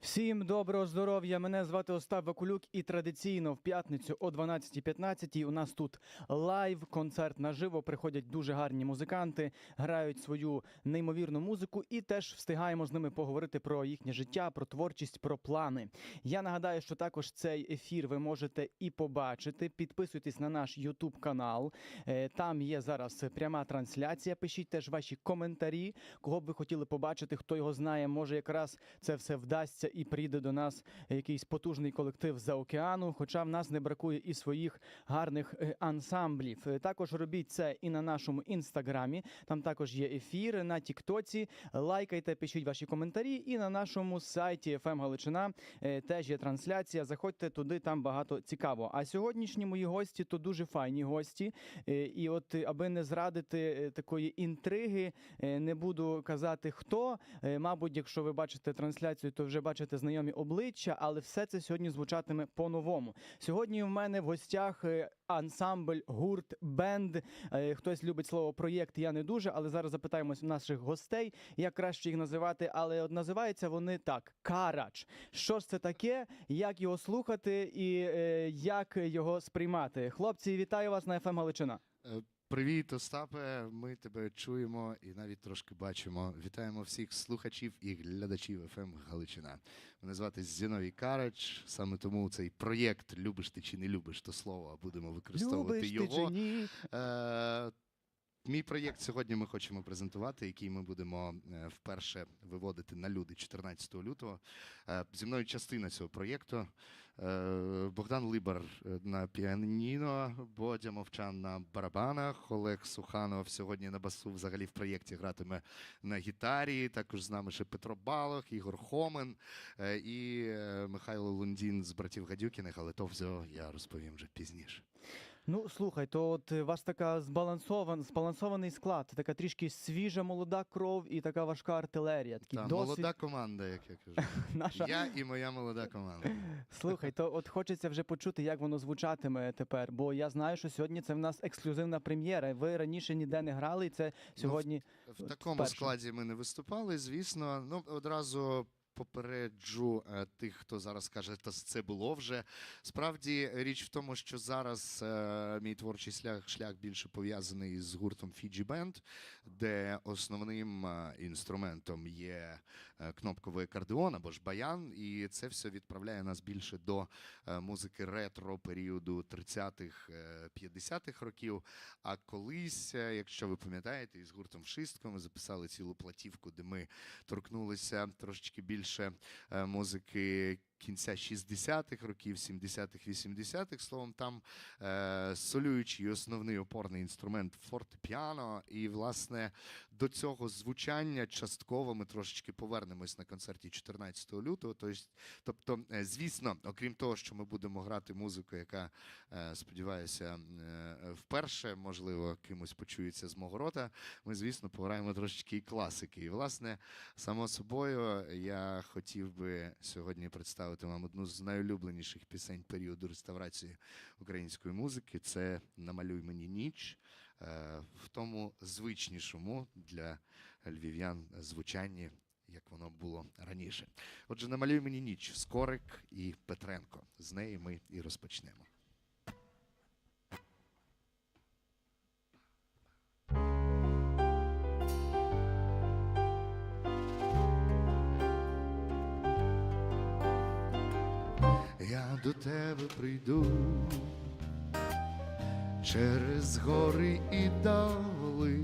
Всім доброго здоров'я! Мене звати Остап Вакулюк, і традиційно в п'ятницю о 12.15 у нас тут лайв концерт наживо. Приходять дуже гарні музиканти, грають свою неймовірну музику, і теж встигаємо з ними поговорити про їхнє життя, про творчість, про плани. Я нагадаю, що також цей ефір ви можете і побачити. Підписуйтесь на наш YouTube канал. Е, Там є зараз пряма трансляція. Пишіть теж ваші коментарі, кого б ви хотіли побачити, хто його знає. Може, якраз це все вдасться і прийде до нас якийсь потужний колектив за океану. Хоча в нас не бракує і своїх гарних е, ансамблів. Е, Також робіть це і на нашому інстаграмі. Там також є ефір на Тіктоці. Лайкайте, пишіть ваші коментарі. І на нашому сайті FM Галичина е, теж є трансляція. Заходьте туди, там багато цікаво. А сьогоднішні мої гості то дуже файні гості. І от аби не зрадити такої інтриги, не буду казати хто. Мабуть, якщо ви бачите трансляцію, то вже бачите знайомі обличчя, але все це сьогодні звучатиме по-новому. Сьогодні в мене в гостях е, ансамбль, гурт, бенд. Е, Хтось любить слово проєкт, я не дуже, але зараз запитаємось наших гостей, як краще їх називати. Але от називаються вони так: Карач. Що ж це таке? Як його слухати і е, як його сприймати? Хлопці, вітаю вас на ФМ Галичина. Привіт, Остапе. Ми тебе чуємо і навіть трошки бачимо. Вітаємо всіх слухачів і глядачів ФМ Галичина. Мене звати Зіновій Карач. Саме тому цей проєкт Любиш ти чи не любиш то слово будемо використовувати Любиш ти його. чи ні? Е, Мій проєкт сьогодні ми хочемо презентувати, який ми будемо е, вперше виводити на люди 14 лютого. Е, Зі мною частина цього проєкту. Е, Богдан Либар е, на піаніно, Бодя Мовчан на барабанах, Олег Суханов сьогодні на басу взагалі в проєкті гратиме на гітарі. Також з нами ще Петро Балох, Ігор Хомен е, і Михайло Лундін з братів Гадюкіних, але то все я розповім вже пізніше. Ну слухай, то от е, у вас така збалансован, збалансований склад, така трішки свіжа молода кров і така важка артилерія. Такий Та, досвід. молода команда, як я кажу. Наша... Я і моя молода команда. Слухай, то от хочеться вже почути, як воно звучатиме тепер. Бо я знаю, що сьогодні це в нас ексклюзивна прем'єра. Ви раніше ніде не грали, і це сьогодні. В От такому вперше. складі ми не виступали, звісно. Ну, одразу попереджу е, тих, хто зараз каже, та це було вже. Справді річ в тому, що зараз е, мій творчий шлях, шлях більше пов'язаний з гуртом Fiji Band, де основним е, інструментом є кнопковий акордеон або ж баян, і це все відправляє нас більше до е, музики ретро періоду 30-х, е, 50-х років. А колись, е, якщо ви пам'ятаєте, із гуртом Шистко ми записали цілу платівку, де ми торкнулися трошечки більше е, музики. Кінця 60-х років, 70-х, 80-х, словом, там е, солюючий основний опорний інструмент фортепіано. І, власне, до цього звучання частково ми трошечки повернемось на концерті 14 лютого. Тобто, е, звісно, окрім того, що ми будемо грати музику, яка, е, сподіваюся, е, вперше, можливо, кимось почується з мого рота, ми, звісно, пограємо трошечки і класики. І, власне, само собою, я хотів би сьогодні представити вам одну з найулюбленіших пісень періоду реставрації української музики. Це Намалюй мені ніч е, в тому звичнішому для львів'ян звучанні. Як воно було раніше. Отже, намалюй мені ніч, Скорик і Петренко. З неї ми і розпочнемо. До тебе прийду. Через гори і доли,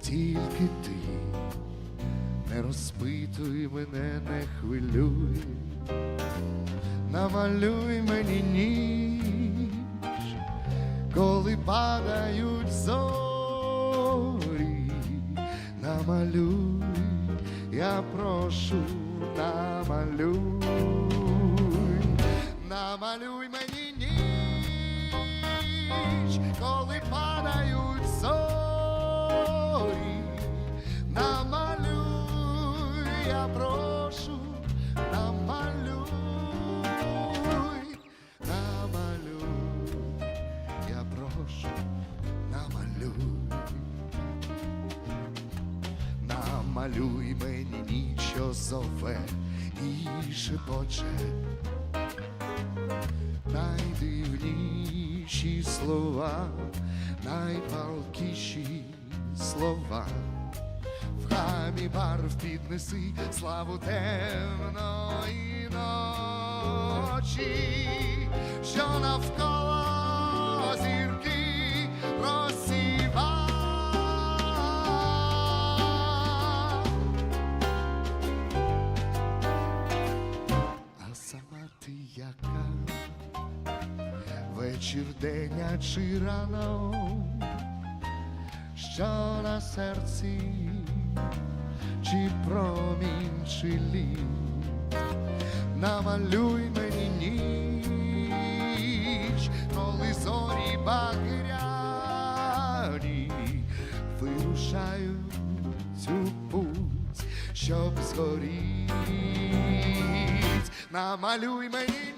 тільки ти. Не розпитуй мене, не хвилюй, намалюй мені ніч, коли падають зорі, намалюй, я прошу, намалюй, намалюй мені ніч, коли падають зорі, намалюй, я прошу, намалюй, намалюй, я прошу, намалюй, намалюй мені ніч що зове і шепоче В гамі барв піднеси славу темної ночі, що навколо зірки розсіва. А сама ти яка вечір, день чи рано, що на серці, чи промінь, чи лід, намалюй мені ніч, коли зорі багряні вирушають цю путь, щоб згоріть, намалюй мені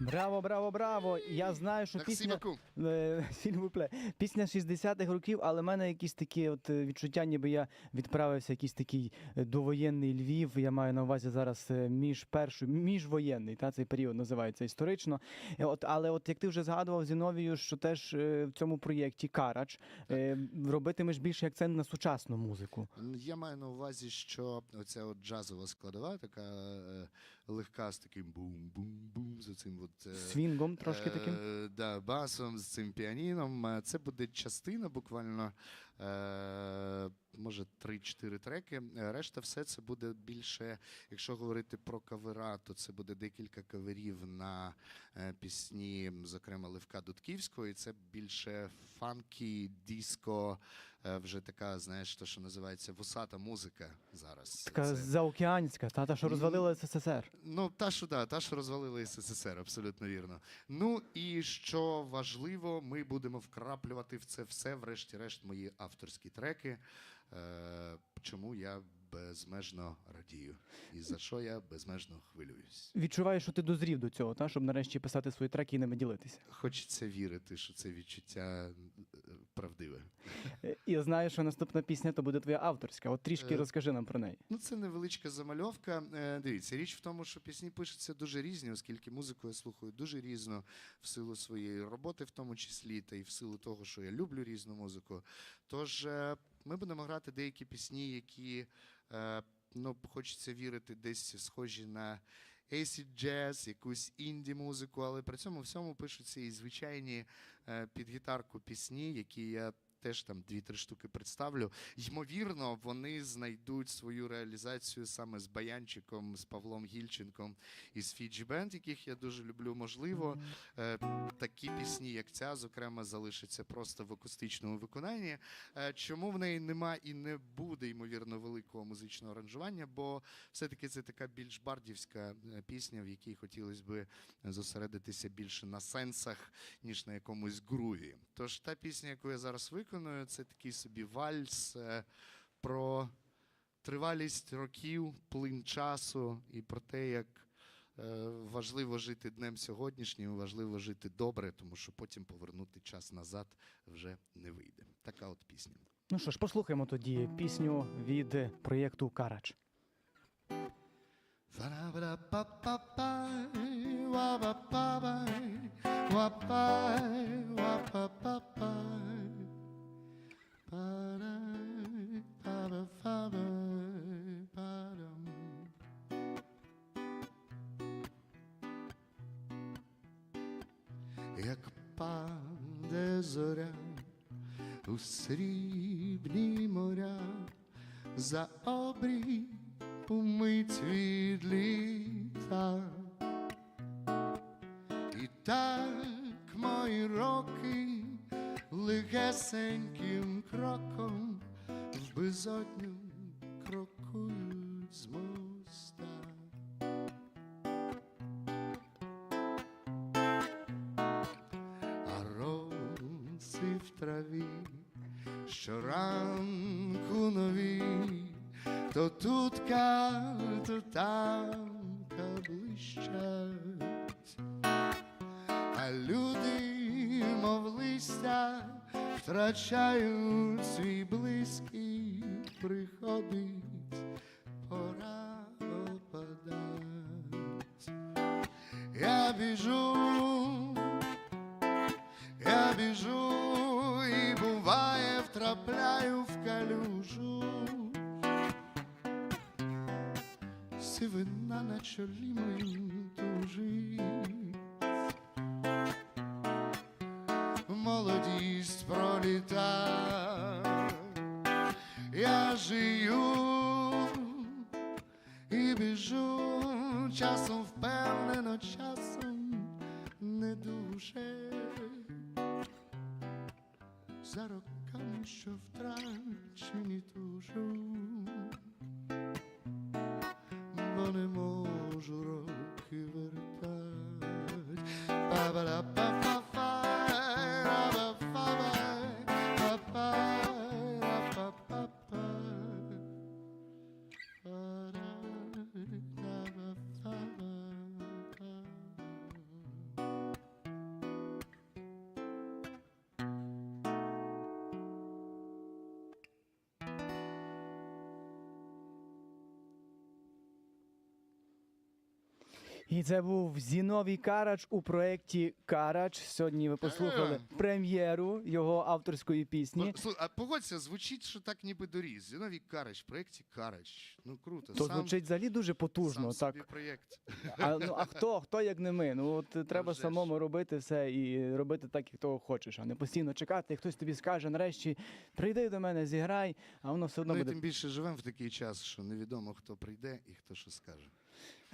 Браво, браво, браво! Я знаю, що пісня. Е. Пісня 60-х років, але в мене якісь такі от е, відчуття, ніби я відправився в якийсь такий е, довоєнний Львів. Я маю на увазі зараз між першою, міжвоєнний, та цей період називається історично. От, але от як ти вже згадував Зіновію, що теж в цьому проєкті Карач робитимеш більший акцент на сучасну музику. Я маю на увазі, що оця от джазова складова, така легка з таким бум-бум-бум, з цим от, е, Свінгом трошки таким. Е, да, басом з цим піаніном. Е, Це буде частина, буквально е, може 3-4 треки. Е, Решта все це буде більше, якщо говорити про кавера, то це буде декілька каверів на е, пісні, зокрема Левка Дудківського, і це більше фанкі, диско, е, вже така, знаєш, то, що називається вусата музика зараз. Така Це- заокеанська, та, та що розвалила СССР. Ну, та що да, та що розвалили СССР, абсолютно вірно. Ну і що важливо, ми будемо вкраплювати в це все, врешті-решт, мої авторські треки. Е, чому я безмежно радію, і за що я безмежно хвилююсь. Відчуваєш, що ти дозрів до цього, та, щоб нарешті писати свої треки і ними ділитися. Хочеться вірити, що це відчуття е, правдиве. І я знаю, що наступна пісня то буде твоя авторська. От трішки Е, розкажи нам про неї. Ну, це невеличка замальовка. Дивіться, річ в тому, що пісні пишуться дуже різні, оскільки музику я слухаю дуже різно в силу своєї роботи, в тому числі, та й в силу того, що я люблю різну музику. Тож ми будемо грати деякі пісні, які е, ну, хочеться вірити, десь схожі на acid jazz, якусь інді музику, але при цьому всьому пишуться і звичайні е, під гітарку пісні, які я теж там дві-три штуки представлю. Ймовірно, вони знайдуть свою реалізацію саме з Баянчиком, з Павлом Гільченком і з Фіджі Бенд, яких я дуже люблю. Можливо, е, такі пісні, як ця, зокрема, залишаться просто в акустичному виконанні. Е, чому в неї нема і не буде, ймовірно, великого музичного аранжування? Бо все-таки це така більш бардівська е, пісня, в якій хотілося би зосередитися більше на сенсах, ніж на якомусь груві. Тож та пісня, яку я зараз виконую, це такий собі вальс е, про тривалість років, плин часу і про те, як е, важливо жити днем сьогоднішнім, важливо жити добре, тому що потім повернути час назад вже не вийде. Така от пісня. Ну що ж, послухаємо тоді пісню від проєкту Карач. Wa-ba-ba-ba, wa-ba, wa-ba-ba-ba. Як паде у срібні моря за обрій умить відліта. І так мої роки легесеньким кроком в безодню крокують з моста. А роси в траві щоранку нові, то тутка, то тамка блищать, а люди, мов листя, втрачають свій близький, приходить пора опадать. Я біжу, я біжу і буває втрапляю в калюжу. Сивина на чолі моїм тужить. Молодість проліта, я жию і біжу часом впевнено, часом не дуже. За роками, що втрачені тужу, бо не можу роки І це був Зіновій Карач у проєкті Карач. Сьогодні ви послухали Е. прем'єру його авторської пісні. А погодься, звучить, що так ніби доріс. Зіновій Карач, в проєкті Карач. Ну круто. То сам, звучить взагалі дуже потужно. сам так. собі проєкт. А, ну, а хто? Хто як не ми? Ну от е, треба вже ж. самому робити все і робити так, як того хочеш, а не постійно чекати. Хтось тобі скаже, нарешті прийди до мене, зіграй, а воно все одно Ну і буде. тим більше живемо в такий час, що невідомо, хто прийде і хто що скаже.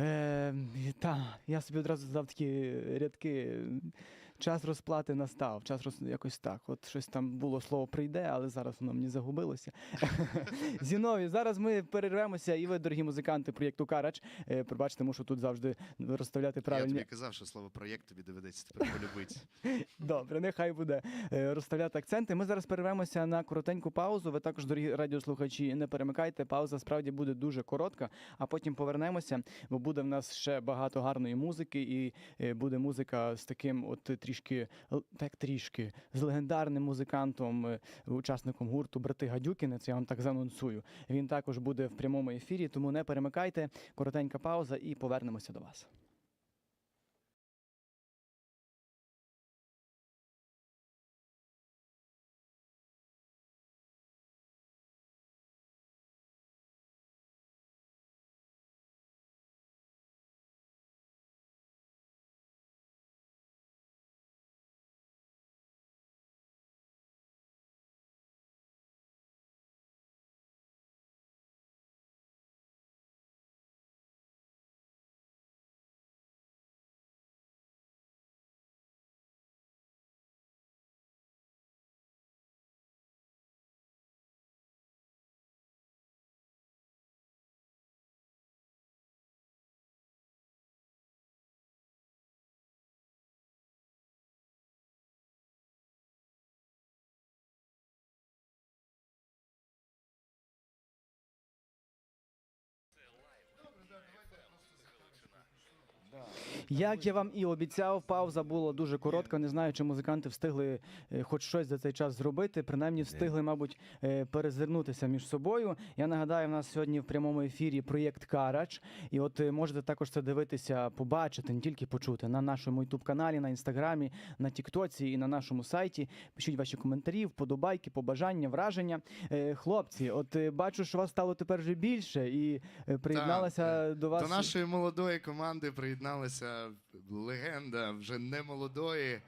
Е, та, я собі одразу задав такі рядки. Час розплати настав, час роз... якось так. От щось там було слово прийде, але зараз воно мені загубилося. Зінові, зараз ми перервемося, і ви, дорогі музиканти проєкту Карач. Е, пробачте, мушу тут завжди розставляти Я тобі казав, що слово проєкт тобі доведеться тепер полюбити. Добре, нехай буде е, розставляти акценти. Ми зараз перервемося на коротеньку паузу. Ви також, дорогі радіослухачі, не перемикайте. Пауза справді буде дуже коротка, а потім повернемося, бо буде в нас ще багато гарної музики, і е, буде музика з таким, от трішки так трішки з легендарним музикантом, е, учасником гурту Брати Гадюкіни. Це я вам так занонсую. Він також буде в прямому ефірі, тому не перемикайте. Коротенька пауза і повернемося до вас. Як я вам і обіцяв, пауза була дуже коротка. Не знаю, чи музиканти встигли е, хоч щось за цей час зробити. Принаймні встигли, мабуть, е, перезирнутися між собою. Я нагадаю, в нас сьогодні в прямому ефірі проєкт Карач. І от е, можете також це дивитися, побачити, не тільки почути на нашому ютуб каналі, на інстаграмі, на Тіктоці і на нашому сайті. Пишіть ваші коментарі, вподобайки, побажання, враження. Е, Хлопці, от е, бачу, що вас стало тепер вже більше, і е, приєдналася до вас. До нашої молодої команди приєдналася легенда вже не молодої,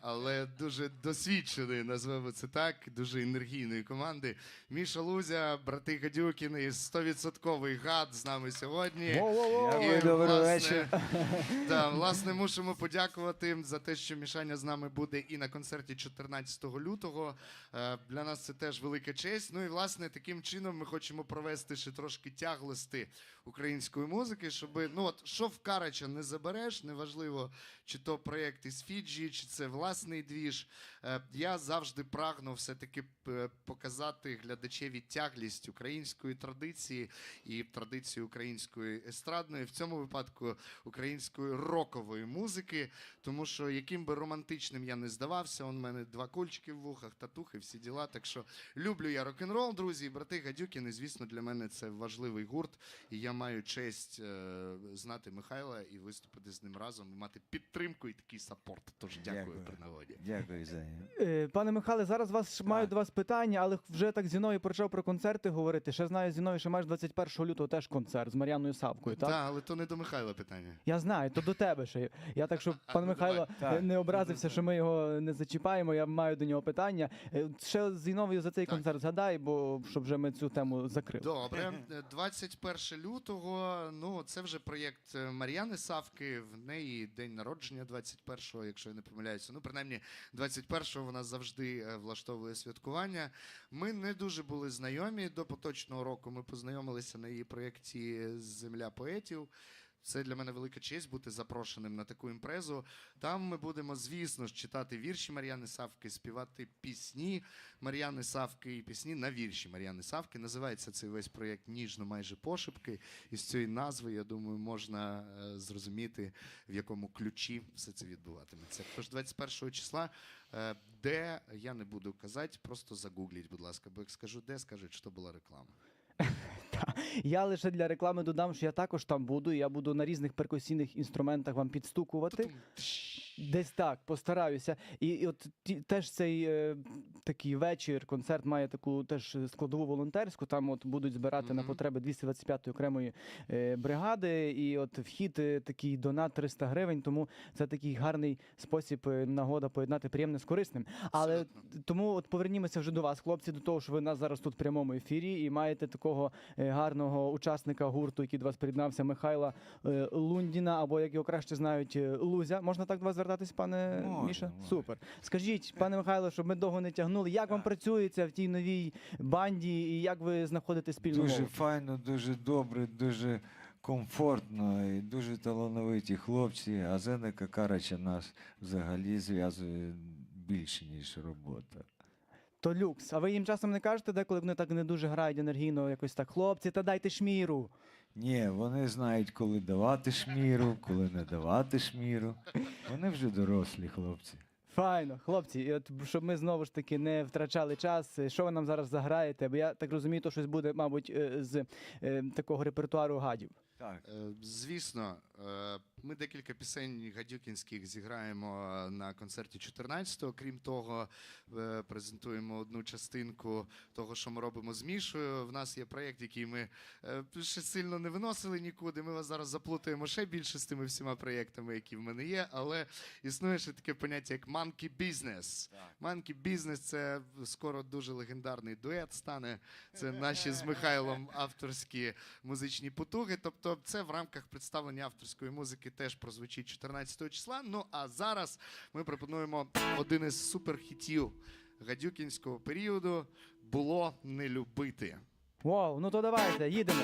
але дуже досвідченої, назвемо це так, дуже енергійної команди. Міша Лузя, брати Гадюкіни, 100% гад з нами сьогодні. Во-во-во! Дякую, добрий вечір. Да, власне, мусимо подякувати за те, що Мішаня з нами буде і на концерті 14 лютого. Е, Для нас це теж велика честь. Ну і власне таким чином ми хочемо провести ще трошки тяглости української музики, щоб ну от що в Карача не забереш, неважливо, чи то проєкт із Фіджі, чи це власний двіж. Е, Я завжди прагну все-таки е, показати глядачеві тяглість української традиції і традицію української естрадної, в цьому випадку української рокової музики. Тому що яким би романтичним я не здавався, в мене два кольчики в вухах, татухи, всі діла. Так що люблю я рок-н-рол, друзі, і брати Гадюкіни. Звісно, для мене це важливий гурт, і я маю честь е, знати Михайла і виступити з ним разом, і мати підтримку і такий сапорт. Тож дякую, Дякую. при нагоді. Дякую за Е, Пане Михайле, зараз вас маю до вас питання, але вже так Зіновій почав про концерти говорити. Ще знаю, Зіновій, що маєш 21 лютого теж концерт з Мар'яною Савкою, так? Так, але то не до Михайла питання. Я знаю, то до тебе ще. Я так, щоб пан ну, Михайло не образився, що ми його не зачіпаємо. Я маю до нього питання. Е, Ще Зіновію за цей Так. концерт згадай, бо щоб вже ми цю тему закрили. Добре, Е, 21 лютого. Ну, це вже проєкт е, Мар'яни Савки. В неї день народження 21-го, якщо я не помиляюся. Ну, принаймні, 21-го вона завжди е, влаштовує святкування. Ми не дуже були знайомі до поточного року. Ми познайомилися на її проєкті Земля поетів. Це для мене велика честь бути запрошеним на таку імпрезу. Там ми будемо, звісно ж, читати вірші Мар'яни Савки, співати пісні Мар'яни Савки і пісні на вірші Мар'яни Савки. Називається цей весь проєкт Ніжно майже пошепки. І з цієї назви, я думаю, можна е, зрозуміти, в якому ключі все це відбуватиметься. Тож 21 числа, е, де я не буду казати, просто загугліть, будь ласка, бо як скажу, де скажуть, що була реклама. Та. Я лише для реклами додам, що я також там буду. і Я буду на різних перкусійних інструментах вам підстукувати. Десь так, постараюся. І, і от ті, теж цей е, такий вечір, концерт має таку теж складову волонтерську. Там от будуть збирати на Мгм. потреби 225-ї окремої е, бригади. І от вхід е, такий донат 300 гривень. Тому це такий гарний спосіб, е, нагода поєднати приємне з корисним. Але тому от повернімося вже до вас, хлопці, до того, що ви нас зараз тут в прямому ефірі і маєте такого е, гарного учасника гурту, який до вас приєднався, Михайла е, Лундіна, або як його краще знають, е, Лузя. Можна так до вас звертатись, пане Можна, Міша? можна. Супер. Скажіть, пане Михайло, щоб ми довго не тягнули, як вам працюється в тій новій банді, і як ви знаходите спільну Дуже мову? файно, дуже добре, дуже комфортно і дуже талановиті хлопці. А Зенека Карача нас взагалі зв'язує більше, ніж робота. То люкс. А ви їм часом не кажете, деколи вони так не дуже грають енергійно, якось так, хлопці, та дайте шміру. Ні, вони знають, коли давати шміру, коли не давати шміру. Вони вже дорослі хлопці. Файно, хлопці, і от щоб ми знову ж таки не втрачали час. е, Що ви нам зараз заграєте? Бо я так розумію, то щось буде, мабуть, е, з е, такого репертуару гадів. Так. Е, Звісно, ми декілька пісень гадюкінських зіграємо е, на концерті 14-го. Крім того, е, презентуємо одну частинку того, що ми робимо з Мішою. В нас є проєкт, який ми е, ще сильно не виносили нікуди. Ми вас зараз заплутаємо ще більше з тими всіма проєктами, які в мене є. Але існує ще таке поняття, як Monkey Business. Monkey Business – це скоро дуже легендарний дует стане. Це наші з Михайлом авторські музичні потуги. Тобто, це в рамках представлення авторської музики теж прозвучить 14 числа. Ну а зараз ми пропонуємо один із суперхітів гадюкінського періоду було не любити. Вау, ну то давайте, їдемо.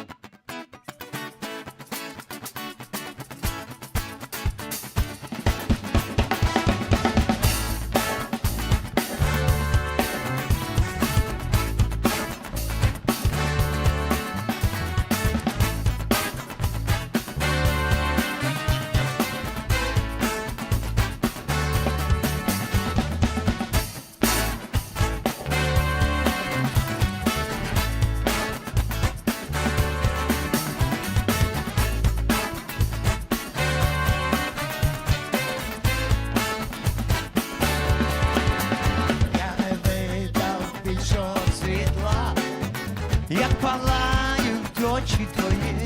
очі твої.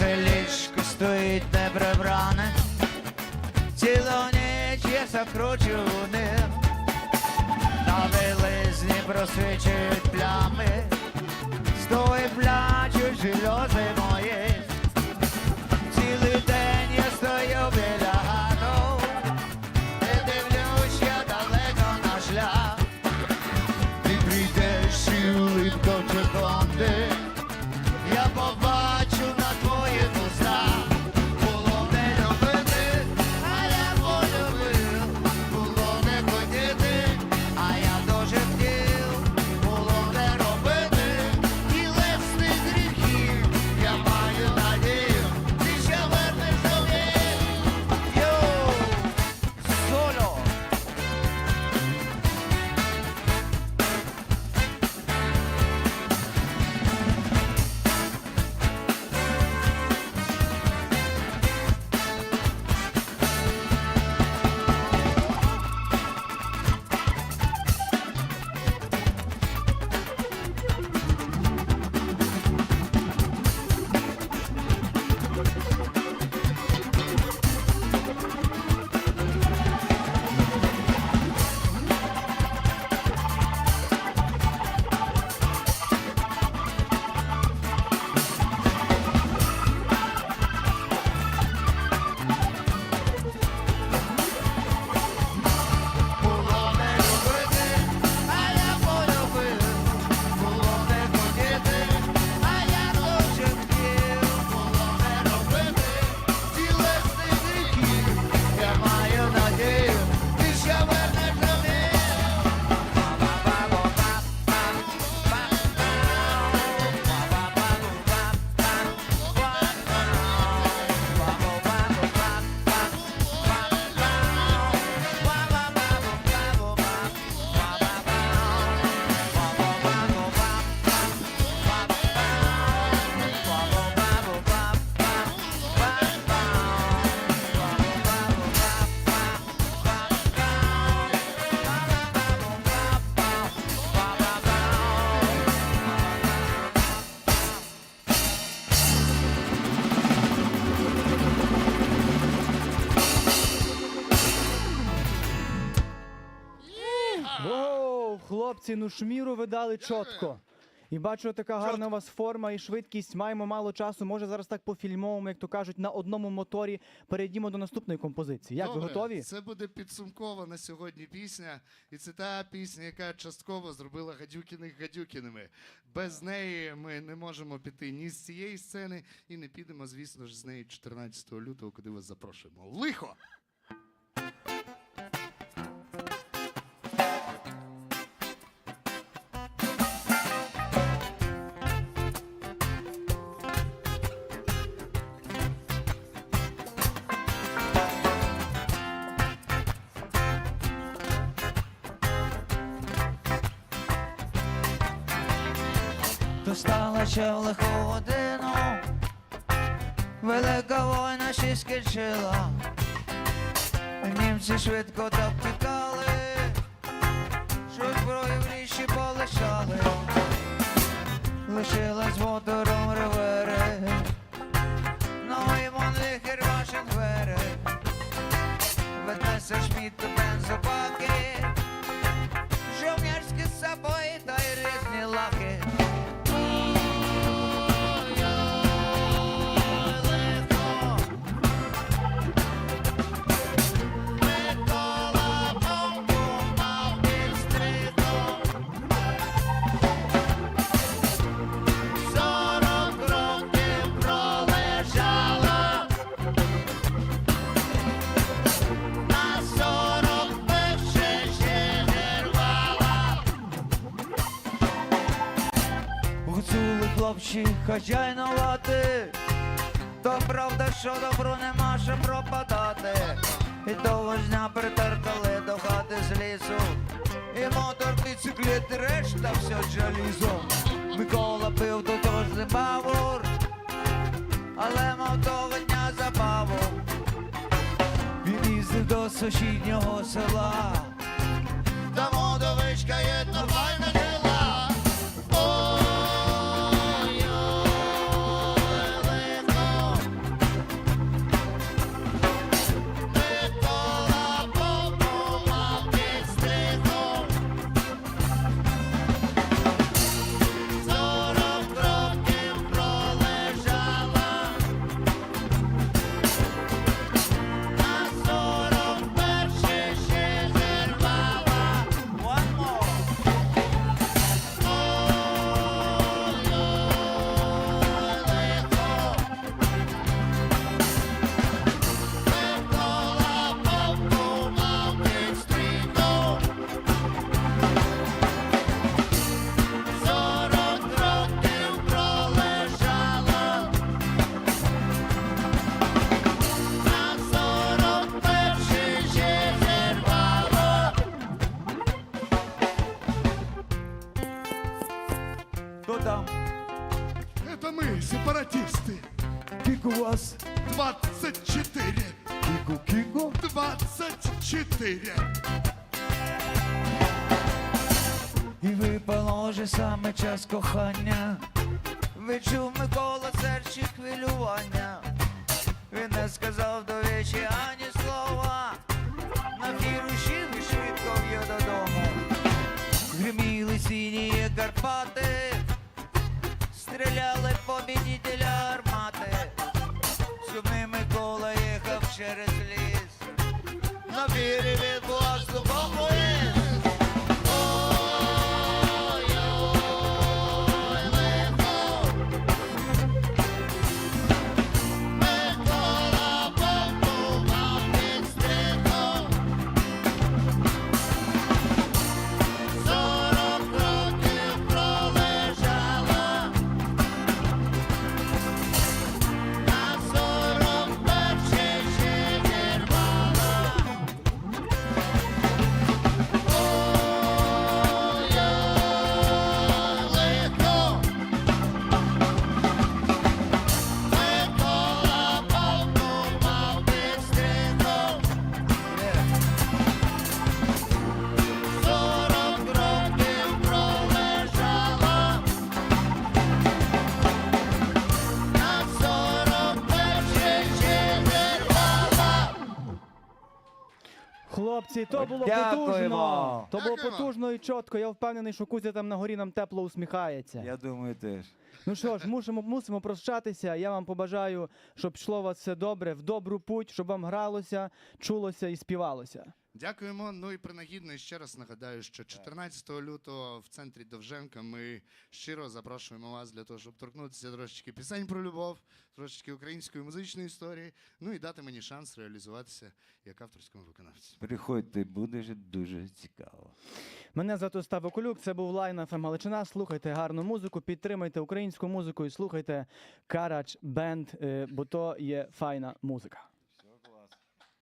наше ліжко стоїть неприбране, цілу ніч я закручу ним, на вилизні просвічують плями, стої плячуть сльози мої. Хлопці, ну шміру ви дали чітко. І бачу, така гарна у вас форма і швидкість. Маємо мало часу. Може зараз так по фільмовому, як то кажуть, на одному моторі перейдімо до наступної композиції. Як ви готові? Це буде підсумкова на сьогодні пісня. І це та пісня, яка частково зробила гадюкіних гадюкіними. Без неї ми не можемо піти ні з цієї сцени, і не підемо, звісно ж, з неї 14 лютого, куди вас запрошуємо. Лихо! Ще в лиху годину, велика війна ще скінчила, німці швидко довтікали, що зброю в річі полишали, лишилась мотором ревери, ну і вон вихір ваші двері, веднесе шміт до Гуцули хлопці хазяйнувати, то правда, що добру нема що пропадати. І того ж дня притертали до хати з лісу. І мотор, біциклет, і решта все жалізо. Микола пив до того ж бавур, але мав того дня забаву. Він їздив до сусіднього села. Там водовичка єдна час кохання. Відчув Микола серчі хвилювання. Він не сказав до вічі ані слова. На фіруші і швидко в'є додому. Гриміли сіні Карпати, стріляли побідітеля армати. Сумний Микола їхав через Хлопці, то було Дякуємо. потужно. То було Дякуємо. потужно і чітко. Я впевнений, що Кузя там на горі нам тепло усміхається. Я думаю, теж. Ну що ж, мусимо, мусимо прощатися. Я вам побажаю, щоб йшло у вас все добре, в добру путь, щоб вам гралося, чулося і співалося. Дякуємо. Ну і принагідно ще раз нагадаю, що 14 лютого в центрі Довженка ми щиро запрошуємо вас для того, щоб торкнутися трошечки пісень про любов, трошечки української музичної історії. Ну і дати мені шанс реалізуватися як авторському виконавцю. Приходьте, буде ж дуже цікаво. Мене звати Остап Окулюк, це був Лайн ФМ Галичина. Слухайте гарну музику, підтримайте українську музику і слухайте Карач Бенд, е, бо то є файна музика.